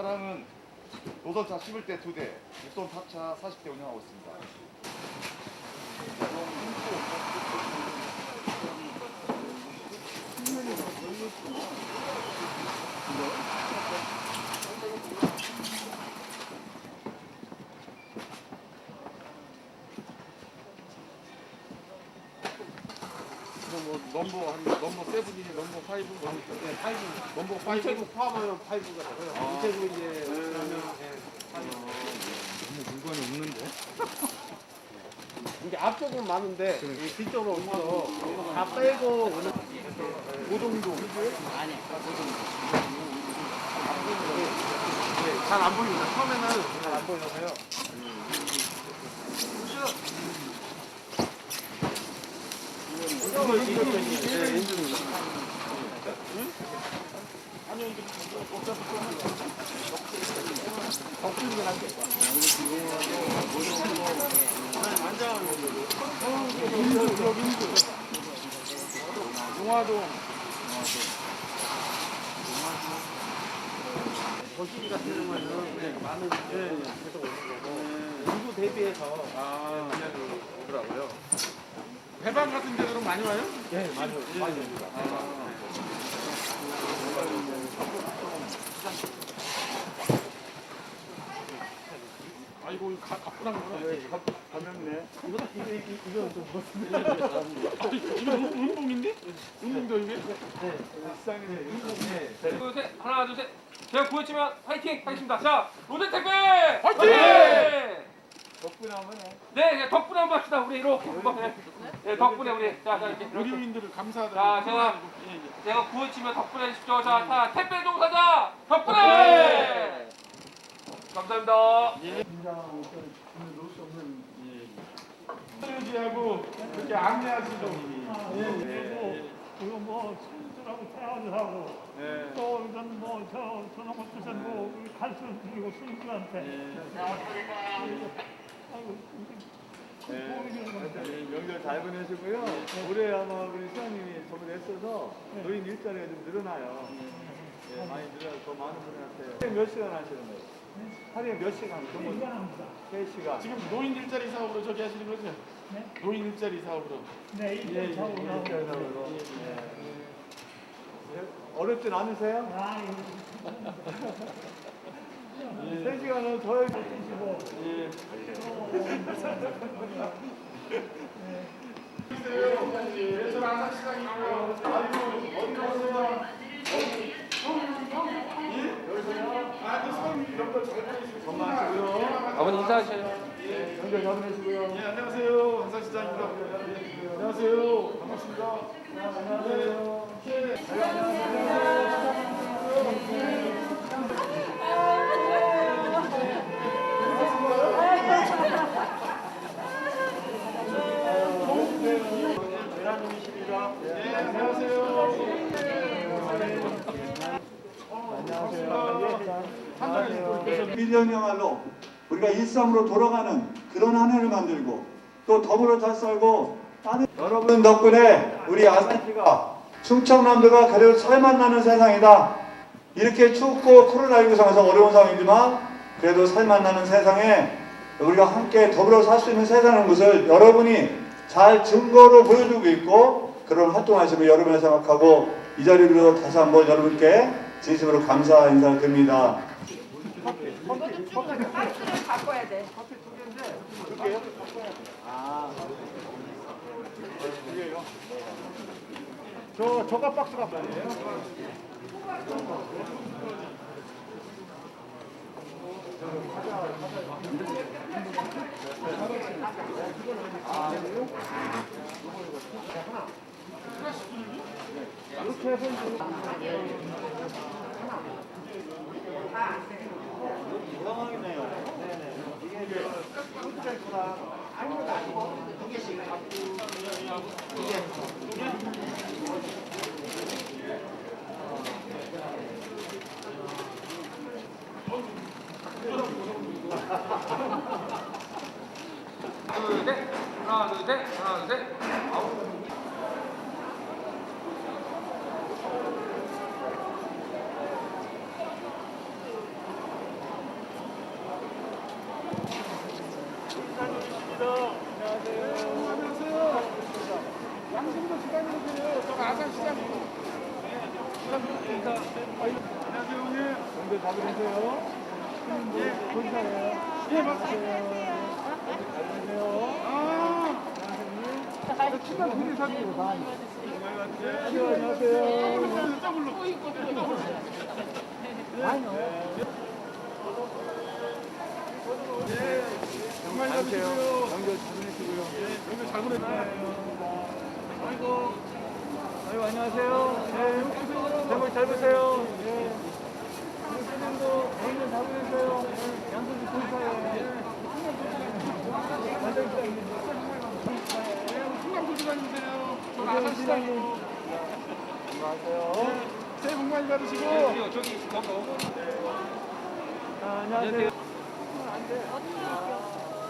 차량은 노선 차 11대 2대, 육선 4차 40대 운영하고 있습니다. 뭐 넘버 한 넘버 세븐이 넘버 파이브 네, 파이브 넘버 파이브 포함하면 파이브가 되고요. 우체국 이제 그러면 물건이 없는데? 이게 앞쪽은 많은데 이 뒤쪽으로 오면서 다 빼고 오는 고정도 아니 잘안 보입니다. 처음에는 잘 안 보여서요. 이거 이거 이게 엔진입니다. 거시기 같은 경우에는 많은 예, 계속 오는 거고 인구 대비해서 아, 그냥 오더라고요. 해방 같은 데들은 많이 와요? 예, 많이 옵니다. 아 이고, 가, 가뿐한구나. 가볍네. 이거 이거 이거 좀. 이거 운- 운동인데? 운동도 이게? 일상에 네. 둘, 셋. 하나, 둘, 셋. 제가 구해치면 화이팅 하겠습니다. 자, 롯데택배! 화이팅! 덕분에 한번 해. 네, 네, 덕분에 한번 합시다. 우리 이렇게 한번. 네, 네 덕분에 우리. 자, 자, 이렇게. 의료인들을 감사하다. 자, 제가, 예, 예. 제가 구해치면 덕분에 해주십시오. 자, 자, 택배 종사자 덕분에! 감사합니다. 유지 하고 그렇게 안내하시고. 그리고 뭐 친구들하고 대화를 하고 네. 또 이런 뭐저 저런 것도 뭐 갈수 드리고 아이고 네, 명절 잘 보내시고요. 올해 아마 우리 시장님이 저번에 애써서 노인 일자리가 좀 늘어나요. 예, 많이 늘어서 더 많은 분들한테. 하루에 몇 시간 하시는 거예요? 하루에 몇 시간? 근무? 3시간. 지금 노인 일자리 사업으로 저기 하시는 거죠? 네? 노인 일자리 사업으로. 네, 이제 자고 나오고 일자리로. 어렵진 않으세요? 아, 이거 3시간은 더 해 주시고. 드시고 예. 그래서 항상 시장이고요. 아이고, 어디 가세요? 아버님 인사하셔요. 명절 잘 보내시고요. 예, 안녕하세요. 한산시장입니다. 안녕하세요. 반갑습니다. 안녕하세요. 대 1년이야말로 우리가 일상으로 돌아가는 그런 한 해를 만들고 또 더불어 잘 살고 여러분 덕분에 우리 아산시가 충청남도가 그래도 잘 만나는 세상이다. 이렇게 춥고 코로나19 상황에서 어려운 상황이지만 그래도 살 만나는 세상에 우리가 함께 더불어 살 수 있는 세상인 것을 여러분이 잘 증거로 보여주고 있고 그런 활동하시면 여러분을 생각하고 이 자리로 다시 한번 여러분께 진심으로 감사 인사를 드립니다. 박스를 바꿔야 돼. 저 저가 박스가 뭐예요? 둘, 셋. 하나, 둘, 셋. 하나, 둘, 셋. 아홉. 보내세요. 예, 본사예요. 예. 잘 보내세요. 아, 친한 분이 다. 안녕하세요. 안녕하세요. 정말 잘 보내세요. 명절 잘 보내시고요. 명절 잘 보내세요. 아이고, 아이고 안녕하세요. 네, 대목 잘 보세요. 네. 아산 시장님. 안녕하세요. 새해 복 많이 받으시고. 저기 거기 오고. 아, 안녕하세요.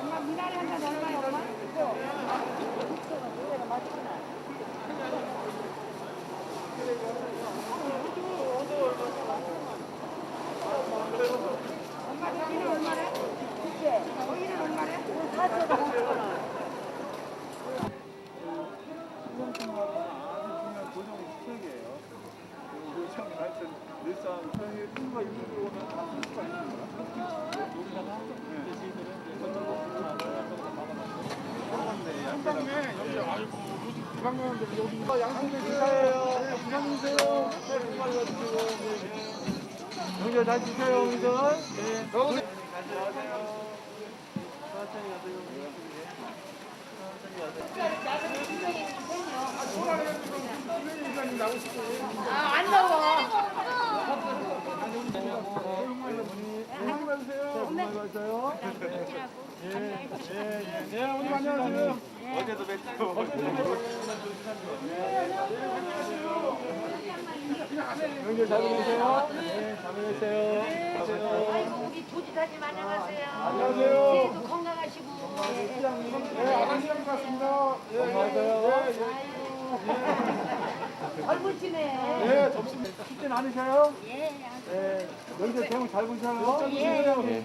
엄마 미나리 한잔 얼마야 엄마? 엄마 저기 고정 수액이에요. 그리고 참하 여튼 늘상 형이 친구가 이쪽으로 오면 다쓸 수가 있는 거야. 명절 잘 지켜요, 어머니들. 네. 안 더워. 안녕하세요. 예, 예, 예. 네, 어머니 안녕하세요. 어제도 뵀죠. 명절 잘 보내세요. 네, 잘 보내세요. 아이고 우리 조지사님 안녕하세요. 안녕하세요. 새해도 건강하시고. 네, 아산시장 갔습니다. 예, 안녕하세요. 젊으시네. 예, 접습니다. 춥진 않으셔요? 예. 예, 명절 대목 잘 보셔요. 예.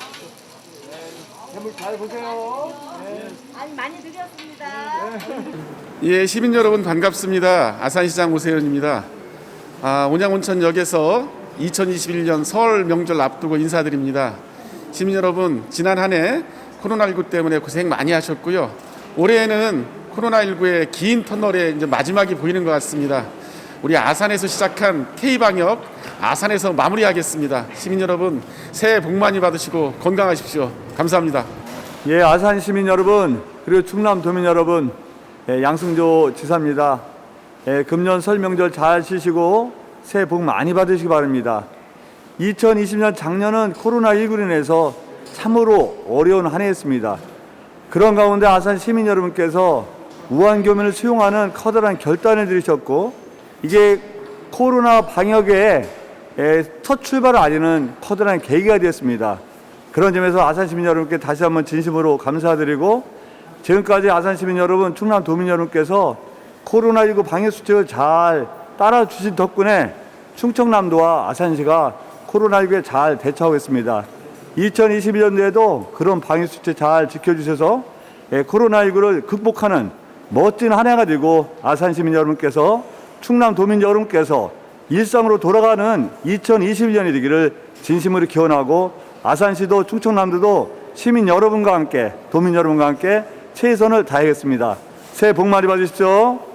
네, 대목 잘 보세요. 네. 아니 많이 드렸습니다. 예, 시민 여러분 반갑습니다. 아산시장 오세훈입니다. 아, 온양온천역에서 2021년 설 명절 앞두고 인사드립니다. 시민 여러분, 지난 한 해 코로나19 때문에 고생 많이 하셨고요. 올해는 코로나19의 긴 터널의 이제 마지막이 보이는 것 같습니다. 우리 아산에서 시작한 K방역 아산에서 마무리하겠습니다. 시민 여러분, 새해 복 많이 받으시고 건강하십시오. 감사합니다. 예, 아산 시민 여러분, 그리고 충남 도민 여러분, 예, 양승조 지사입니다. 예, 금년 설 명절 잘 쉬시고 새해 복 많이 받으시기 바랍니다. 2020년 작년은 코로나19로 인해서 참으로 어려운 한 해였습니다. 그런 가운데 아산 시민 여러분께서 무한교민을 수용하는 커다란 결단을 들이셨고 이게 코로나 방역의 에, 첫 출발을 알리는 커다란 계기가 되었습니다. 그런 점에서 아산 시민 여러분께 다시 한번 진심으로 감사드리고 지금까지 아산 시민 여러분, 충남 도민 여러분께서 코로나19 방역 수칙을 잘 따라주신 덕분에 충청남도와 아산시가 코로나19에 잘 대처하고 있습니다. 2022년도에도 그런 방역 수칙 잘 지켜주셔서 예, 코로나19를 극복하는 멋진 한 해가 되고 아산 시민 여러분께서 충남 도민 여러분께서 일상으로 돌아가는 2021년이 되기를 진심으로 기원하고 아산시도 충청남도도 시민 여러분과 함께 도민 여러분과 함께 최선을 다하겠습니다. 새해 복 많이 받으십시오.